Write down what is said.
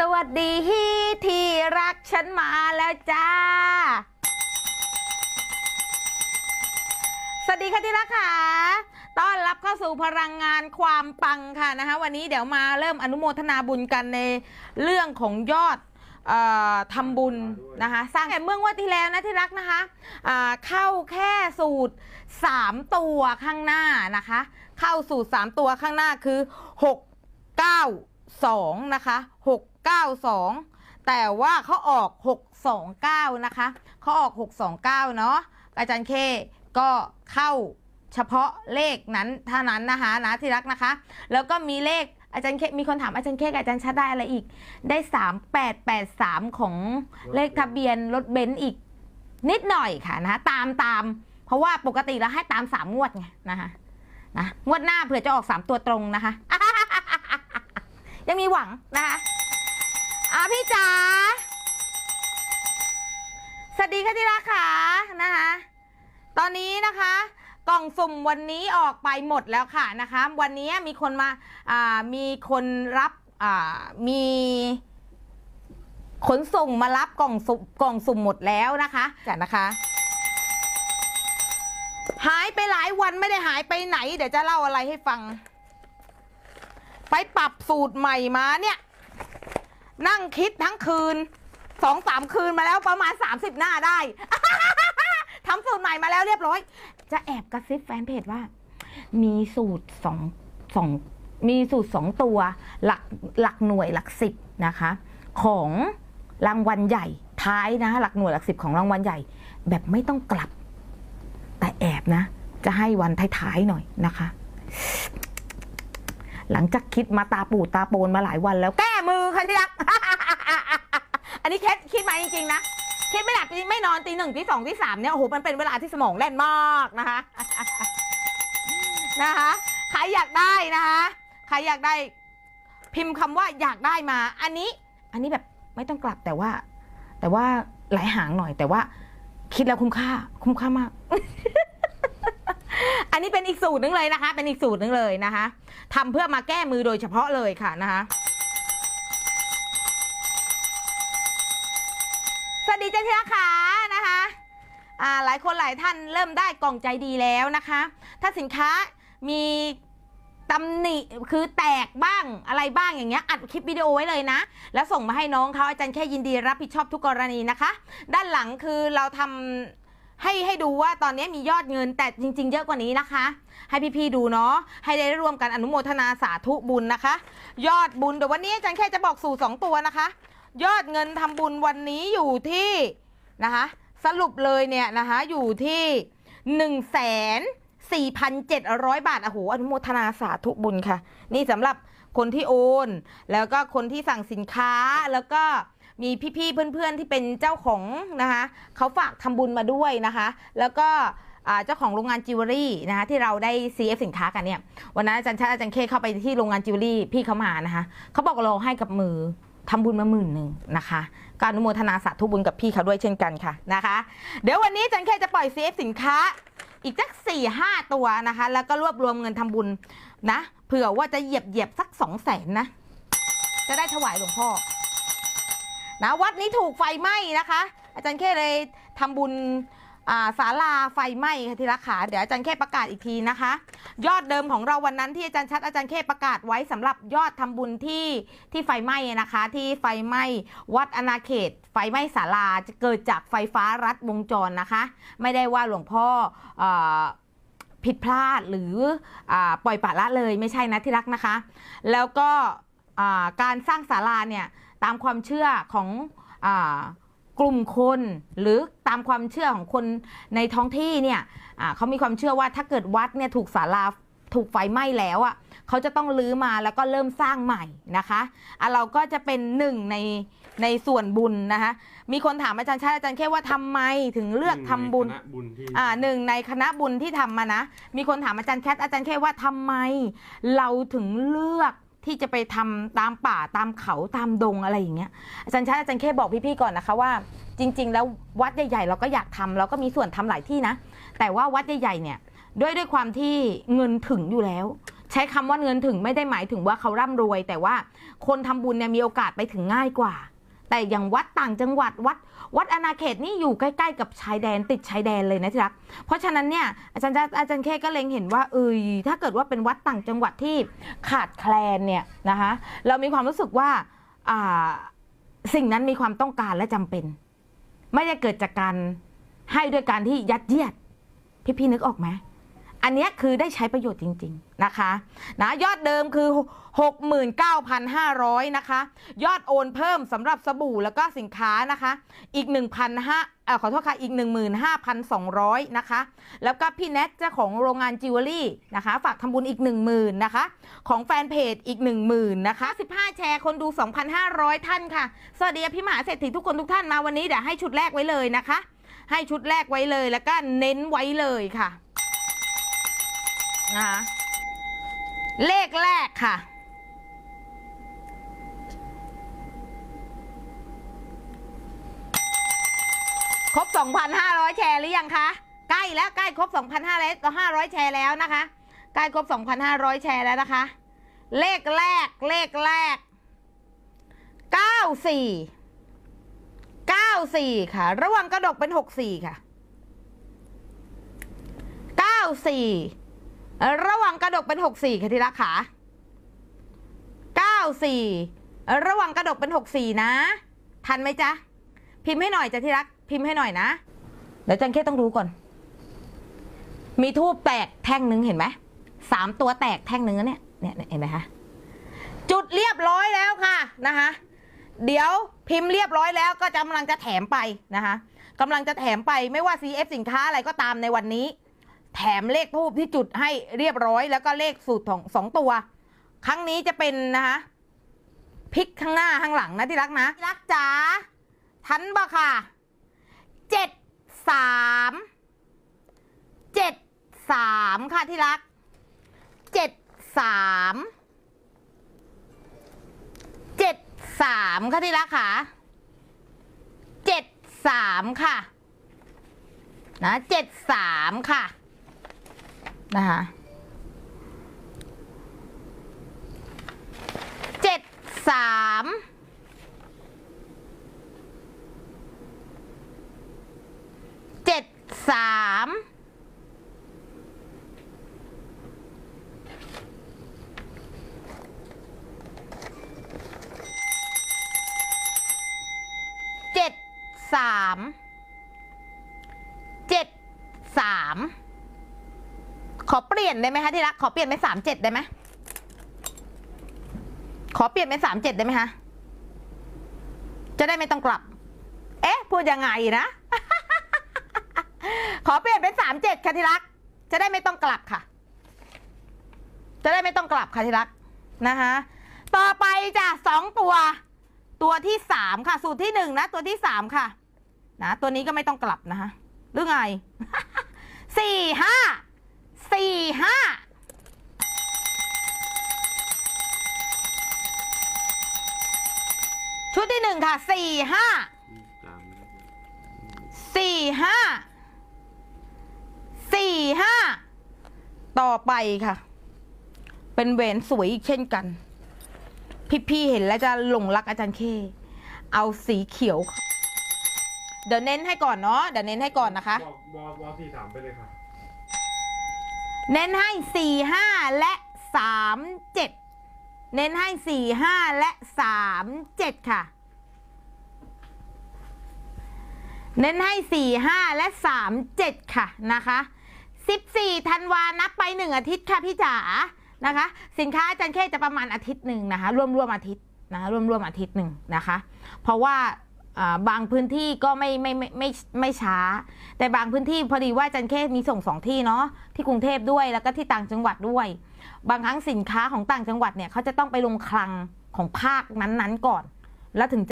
สวัสดีที่รักฉันมาแล้วจ้า สวัสดีค่ะที่รักค่ะ ต้อนรับเข้าสู่พลังงานความปังค่ะนะคะวันนี้เดี๋ยวมาเริ่มอนุโมทนาบุญกันในเรื่องของยอดออทำบุญนะคะสร้างแต่เมื่องวดที่แล้วนะที่รักนะคะเข้าแค่สูตร 3 ตัวข้างหน้านะคะ เข้าสูตร 3 ตัวข้างหน้าคือ 6 9 2 นะคะ 6 9 2 แต่ว่าเขาออก 629 นะคะเขาออก 629 เนาะอาจารย์เคก็เข้าเฉพาะเลขนั้นเท่านั้นนะคะนะที่รักนะคะ แล้วก็มีเลขอาจารย์เคมีคนถามอาจารย์เคกับอาจารย์ชัดได้อะไรอีก ได้ 3883 ของเลขทะเบียนรถเบนซ์อีกนิดหน่อยค่ะนะคะตามตามเพราะว่าปกติเราให้ตาม3งวดไงนะคะนะงวดหน้าเผื่อจะออก3ตัวตรงนะคะ ยังมีหวังนะคะ อะพี่จ๋าสวัสดีค่ะที่รักค่ะนะคะ ตอนนี้นะคะกล่องสุ่มวันนี้ออกไปหมดแล้วค่ะนะคะ วันนี้มีคนมาอ่ามีคนรับอ่ามีขนส่งมารับกล่องสุ่มกล่องสุ่มหมดแล้วนะคะจ้ะนะคะ หายไปหลายวันไม่ได้หายไปไหน เดี๋ยวจะเล่าอะไรให้ฟัง ไปปรับสูตรใหม่มาเนี่ย นั่งคิดทั้งคืนสองสามคืนมาแล้วประมาณ 30 หน้าได้ ทำสูตรใหม่มาแล้วเรียบร้อย จะแอบกระซิบแฟนเพจว่า มีสูตรสองสองมีสูตรสองตัว หลักหลักหน่วยหลักสิบนะคะ ของรางวัลใหญ่ท้ายนะ หลักหน่วยหลักสิบของรางวัลใหญ่ แบบไม่ต้องกลับ แต่แอบนะ จะให้วันท้ายๆหน่อยนะคะ หลังจากคิดมาตาปูดตาโปนมาหลายวันแล้วแก้มือค่ะที่รัก อันนี้คิดคิดมาจริงๆนะ คิดไม่หลับไม่นอนตีหนึ่งตีสองตีสามเนี่ยโอ้โหมันเป็นเวลาที่สมองแล่นมากนะคะนะคะใครอยากได้นะคะใครอยากได้พิมพ์คำว่าอยากได้มา อันนี้ อันนี้แบบไม่ต้องกลับแต่ว่า แต่ว่าหลายหางหน่อยแต่ว่า คิดแล้วคุ้มค่า คุ้มค่ามาก อันนี้เป็นอีกสูตรหนึงเลยนะคะ เป็นอีกสูตรหนึงเลยนะคะทำเพื่อมาแก้มือโดยเฉพาะเลยค่ะนะคะสวัสดีเจ้าที่รักขานะคะอ่าหลายคนหลายท่านเริ่มได้กล่องใจดีแล้วนะคะ ถ้าสินค้ามีตำหนิคือแตกบ้างอะไรบ้างอย่างเงี้ยอัดคลิปวิดีโอไว้เลยนะ แล้วส่งมาให้น้องเขาอาจารย์แค่ยินดีรับผิดชอบทุกกรณีนะคะ ด้านหลังคือเราทำ ให้ให้ดูว่าตอนนี้มียอดเงินแต่จริง ๆ เยอะกว่านี้นะคะ ให้พี่ๆดูเนาะให้ได้ร่วมกันอนุโมทนาสาธุบุญนะคะ ยอดบุญเดี๋ยววันนี้อาจารย์แค่จะบอกสู่สองตัวนะคะ ยอดเงินทำบุญวันนี้อยู่ที่นะคะ สรุปเลยเนี่ยนะคะอยู่ที่1นึ่งแสนสี่พันเจ็ดร้อยบาทโอ้โหอนุโมทนาสาธุบุญค่ะ นี่สำหรับคนที่โอน แล้วก็คนที่สั่งสินค้าแล้วก็ มีพี่ๆเพื่อนๆที่เป็นเจ้าของนะคะเขาฝากทำบุญมาด้วยนะคะ แล้วก็เจ้าของโรงงานจิวเวลรี่นะคะที่เราได้ CF สินค้ากันเนี่ยวันนั้นอาจารย์ชาติอาจารย์เคเข้าไปที่โรงงานจิวเวลรี่พี่เขามานะคะเขาบอกเราให้กับมือทำบุญมาหมื่นหนึ่งนะคะการอนุโมทนาสาธุบุญกับพี่เขาด้วยเช่นกันค่ะนะคะ เดี๋ยววันนี้จันแค่จะปล่อย CF สินค้าอีกสักสี่ห้าตัวนะคะ แล้วก็รวบรวมเงินทำบุญนะเผื่อว่าจะเหยียบเหยียบสักสองแสนนะ จะได้ถวายหลวงพ่อ นะวัดนี้ถูกไฟไหม้นะคะ อาจารย์แค่เลยทำบุญอาศาลาไฟไหม้ค่ะที่รักขาเดี๋ยวอาจารย์แค่ประกาศอีกทีนะคะ ยอดเดิมของเราวันนั้นที่อาจารย์ชัดอาจารย์เคประกาศไว้สำหรับยอดทำบุญที่ที่ไฟไหม้นะคะ ที่ไฟไหม้วัดอนาเขต ไฟไหม้ศาลาจะเกิดจากไฟฟ้ารัดวงจรนะคะ ไม่ได้ว่าหลวงพ่ออผิดพลาดหรืออปล่อยปละละเลยไม่ใช่นะที่รักนะคะ แล้วก็การสร้างศาลาเนี่ย ตามความเชื่อของอากลุ่มคนหรือตามความเชื่อของคนในท้องที่เนี่ยอ่าเขามีความเชื่อว่าถ้าเกิดวัดเนี่ยถูกศาลาถูกไฟไหม้แล้วอะเขาจะต้องลื้อมาแล้วก็เริ่มสร้างใหม่นะคะอะเราก็จะเป็นหนึ่งในในส่วนบุญนะคะมีคนถามอาจารย์ชาติอาจารย์แค่ว่าทำไมถึงเลือกทำบุญคณะบุญที่อ่าหนึ่งในคณะบุญที่ทำมานะ มีคนถามอาจารย์แคทอาจารย์แค่ว่าทำไม เราถึงเลือก ที่จะไปทำตามป่าตามเขาตามดงอะไรอย่างเงี้ยอาจารย์ชาติอาจารย์แค่บอกพี่ๆก่อนนะคะว่า จริง ๆ แล้ววัดใหญ่ๆเราก็อยากทำเราก็มีส่วนทำหลายที่นะ แต่ว่าวัดใหญ่ๆเนี่ยด้วยด้วยความที่เงินถึงอยู่แล้ว ใช้คำว่าเงินถึงไม่ได้หมายถึงว่าเขาร่ำรวย แต่ว่าคนทำบุญเนี่ยมีโอกาสไปถึงง่ายกว่า แต่อย่างวัดต่างจังหวัดวัด วัดอนาเขตนี่อยู่ใกล้ๆ กับชายแดนติดชายแดนเลยนะที่รัก เพราะฉะนั้นเนี่ยอาจารย์อาจารย์เคก็เล็งเห็นว่าเอยถ้าเกิดว่าเป็นวัดต่างจังหวัดที่ขาดแคลนเนี่ยนะคะเรามีความรู้สึกว่าสิ่งนั้นมีความต้องการและจำเป็น ไม่ได้เกิดจากการให้ด้วยการที่ยัดเยียด พี่พี่ๆนึกออกไหม อันนี้คือได้ใช้ประโยชน์จริง ๆ นะคะนะยอดเดิมคือ 69,500 นะคะ ยอดโอนเพิ่มสำหรับสบู่แล้วก็สินค้านะคะ อีก 1,500เอ่อขอโทษค่ะอีก 15,200 นะคะ แล้วก็พี่แนทเจ้าของโรงงานจิวเวลรี่นะคะ ฝากทำบุญอีก 10,000นะคะ ของแฟนเพจอีก 10,000นะคะ15 แชร์คนดู 2,500 ท่านค่ะ สวัสดีพี่มหาเศรษฐีทุกคนทุกท่านมาวันนี้เดี๋ยวให้ชุดแรกไว้เลยนะคะ ให้ชุดแรกไว้เลยแล้วก็เน้นไว้เลยค่ะ นะคะเลขแรกค่ะ ครบ 2,500 แชร์หรือยังคะ ใกล้แล้วใกล้ครบ2,500 500 แชร์แล้วนะคะ ใกล้ครบ 2,500 แชร์แล้วนะคะ เลขแรก เลขแรก 94 94 ค่ะ ระวังกระดกเป็น 64 ค่ะ 94 ระหวังกระดกเป็น 64ค่ะที่รักขา94 ระหวังกระดกเป็น 64 นะ ทันไหมจ๊ะ พิมพ์ให้หน่อยจ้ะที่รัก พิมพ์ให้หน่อยนะ เดี๋ยวจันเคต้องดูก่อน มีทูบแตกแท่งหนึ่งเห็นไหมสามตัวแตกแท่งหนึ่งเนี่ยเนี่ยเนี่ยเห็นไหมคะจุดเรียบร้อยแล้วค่ะนะคะเดี๋ยวพิมพ์เรียบร้อยแล้วก็กำลังจะแถมไปนะคะกำลังจะแถมไปไม่ว่า CF สินค้าอะไรก็ตามในวันนี้ แถมเลขทูบที่จุดให้เรียบร้อย แล้วก็เลขสูตรของสองตัว ครั้งนี้จะเป็นนะคะพลิกข้างหน้าข้างหลังนะที่รักนะที่รักจ๋าทันบ่ค่ะเจ็ดสามเจ็ดสามค่ะที่รักเจ็ดสามเจ็ดสามค่ะที่รักค่ะเจ็ดสามค่ะนะเจ็ดสามค่ะ นะคะเจ็ดสามเจ็ดสามเจ็ดสามเจ็ดสาม ขอเปลี่ยนได้ไหมคะที่รัก ขอเปลี่ยนเป็นสามเจ็ดได้ไหมขอเปลี่ยนเป็นสามเจ็ดได้ไหมคะจะได้ไม่ต้องกลับ เอ๊ะ พูดยังไงนะ ขอเปลี่ยนเป็นสามเจ็ดค่ะที่รัก จะได้ไม่ต้องกลับค่ะ จะได้ไม่ต้องกลับค่ะที่รักนะคะต่อไปจ้ะสองตัว ตัวที่สามค่ะ สูตรที่หนึ่งนะ ตัวที่สามค่ะ นะ ตัวนี้ก็ไม่ต้องกลับนะคะหรือไงสี่ห้า สี่ห้าชุดที่หนึ่งค่ะสี่ห้าสี่ห้าสี่ห้าต่อไปค่ะ เป็นแหวนสวยอีกเช่นกัน พี่ๆเห็นแล้วจะหลงรักอาจารย์เค เอาสีเขียว เดี๋ยวเน้นให้ก่อนเนาะเดี๋ยวเน้นให้ก่อนนะคะ บอกวอวอสี่สามไปเลยค่ะ เน้นให้สี่ห้าและสามเจ็ดเน้นให้สี่ห้าและสามเจ็ดค่ะ เน้นให้สี่ห้าและสามเจ็ดค่ะนะคะสิบสี่ธันวานับไปหนึ่งอาทิตย์ค่ะพี่จ๋านะคะ สินค้าอาจารย์แค่จะประมาณอาทิตย์หนึ่งนะคะรวมรวมอาทิตย์นะคะรวมรวมอาทิตย์หนึ่งนะคะ เพราะว่า บางพื้นที่ก็ไม่ไม่ไม่ไม่ไม่ช้า แต่บางพื้นที่พอดีว่าจันเคมีส่งสองที่เนาะที่กรุงเทพด้วยแล้วก็ที่ต่างจังหวัดด้วย บางครั้งสินค้าของต่างจังหวัดเนี่ยเขาจะต้องไปลงคลังของภาคนั้นๆก่อน แล้วถึง